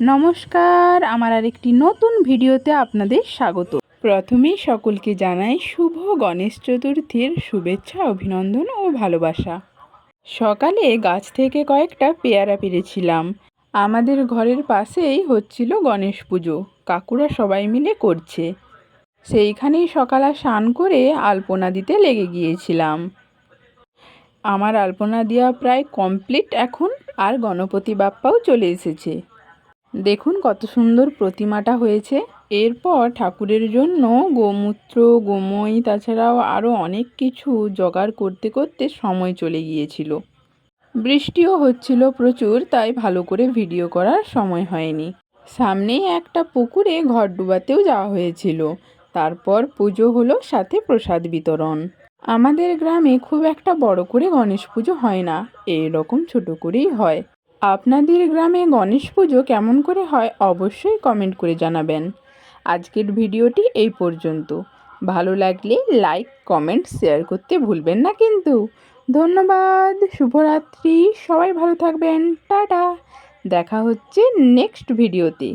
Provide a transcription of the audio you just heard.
নমস্কার, আমার আরেকটি নতুন ভিডিওতে আপনাদের স্বাগত। প্রথমেই সকলকে জানাই শুভ গণেশ চতুর্থীর শুভেচ্ছা, অভিনন্দন ও ভালোবাসা। সকালে গাছ থেকে কয়েকটা পেয়ারা পেরেছিলাম। আমাদের ঘরের পাশেই হচ্ছিল গণেশ পুজো, কাকুরা সবাই মিলে করছে। সেইখানেই সকালে স্নান করে আলপনা দিতে লেগে গিয়েছিলাম। আমার আলপনা দেওয়া প্রায় কমপ্লিট এখন, আর গণপতি বাপ্পাও চলে এসেছে। দেখুন কত সুন্দর প্রতিমাটা হয়েছে। এরপর ঠাকুরের জন্য গোমূত্র, গোময়, তাছাড়াও আরও অনেক কিছু জোগাড় করতে করতে সময় চলে গিয়েছিল। বৃষ্টিও হচ্ছিল প্রচুর, তাই ভালো করে ভিডিও করার সময় হয়নি। সামনেই একটা পুকুরে ঘর ডুবাতেও যাওয়া হয়েছিল। তারপর পুজো হলো, সাথে প্রসাদ বিতরণ। আমাদের গ্রামে খুব একটা বড় করে গণেশ পুজো হয় না, এরকম রকম ছোট করেই হয়। আপনাদের গ্রামে গণেশ পুজো কেমন করে হয় অবশ্যই কমেন্ট করে জানাবেন। আজকের ভিডিওটি এই পর্যন্ত। ভালো লাগলে লাইক কমেন্ট শেয়ার করতে ভুলবেন না কিন্তু। ধন্যবাদ, শুভরাত্রি, সবাই ভালো থাকবেন, টাটা। দেখা হচ্ছে নেক্সট ভিডিওতে